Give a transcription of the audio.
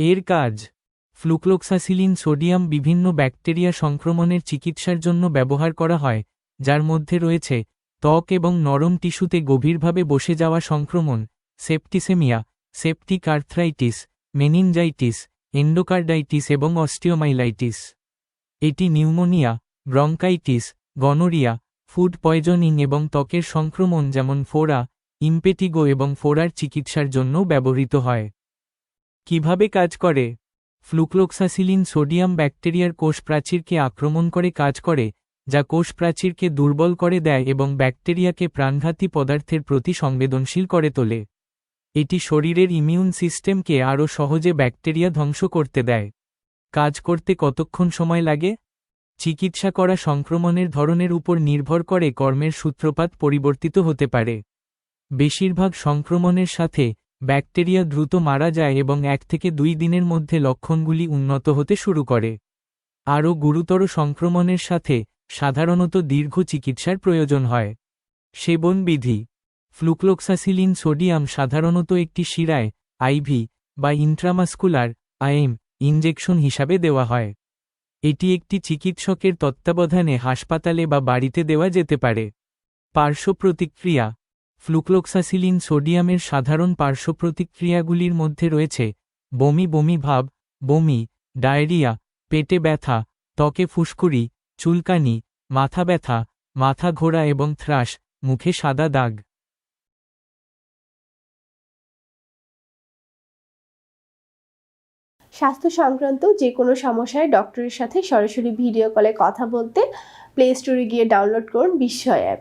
এর কাজ, flucloxacillin sodium বিভিন্ন ব্যাকটেরিয়া সংক্রমণের চিকিৎসার জন্য ব্যবহার করা হয়, যার মধ্যে রয়েছে ত্বক এবং নরম টিস্যুতে গভীরভাবে বসে যাওয়া সংক্রমণ, septicaemia, septic arthritis, meningitis, endocarditis এবং অস্টিওমাইলাইটিস। এটি pneumonia, bronchitis, gonorrhoea, food poisoning এবং ত্বকের সংক্রমণ যেমন ফোড়া ইম্পেটিগো এবং ফোড়ার চিকিৎসার জন্য ব্যবহৃত হয়। কীভাবে কাজ করে? ফ্লুক্লোক্সাসিলিন সোডিয়াম ব্যাকটেরিয়ার কোষ প্রাচীরকে আক্রমণ করে কাজ করে, যা কোষ প্রাচীরকে দুর্বল করে দেয় এবং ব্যাকটেরিয়াকে প্রাণঘাতী পদার্থের প্রতি সংবেদনশীল করে তোলে। এটি শরীরের ইমিউন সিস্টেমকে আরও সহজে ব্যাকটেরিয়া ধ্বংস করতে দেয়। কাজ করতে কতক্ষণ সময় লাগে? চিকিৎসা করা সংক্রমণের ধরনের উপর নির্ভর করে কর্মের সূত্রপাত পরিবর্তিত হতে পারে। বেশিরভাগ সংক্রমণের সাথে ব্যাকটেরিয়া দ্রুত মারা যায় এবং এক থেকে দুই দিনের মধ্যে লক্ষণগুলি উন্নত হতে শুরু করে। আরও গুরুতর সংক্রমণের সাথে সাধারণত দীর্ঘ চিকিৎসার প্রয়োজন হয়। সেবন বিধি ফ্লুক্লোক্সাসিলিন সোডিয়াম সাধারণত একটি শিরায়, আইভি, বা ইন্ট্রামাস্কুলার, আইএম, ইনজেকশন হিসাবে দেওয়া হয়। এটি একটি চিকিৎসকের তত্ত্বাবধানে হাসপাতালে বা বাড়িতে দেওয়া যেতে পারে। পার্শ্ব প্রতিক্রিয়া ফ্লুক্লোক্সাসিলিন সোডিয়ামের সাধারণ পার্শ্বপ্রতিক্রিয়াগুলির মধ্যে রয়েছে, বমি বমি ভাব, বমি, ডায়রিয়া, পেটে ব্যথা, ত্বকে ফুসকুড়ি, চুলকানি, মাথা ব্যথা, মাথা ঘোরা এবং থ্রাস, মুখে সাদা দাগ। স্বাস্থ্য সংক্রান্ত যে কোনো সমস্যায় ডক্টরের সাথে সরাসরি ভিডিও কলে কথা বলতে প্লে স্টোরে গিয়ে ডাউনলোড করুন বিস্ময় অ্যাপ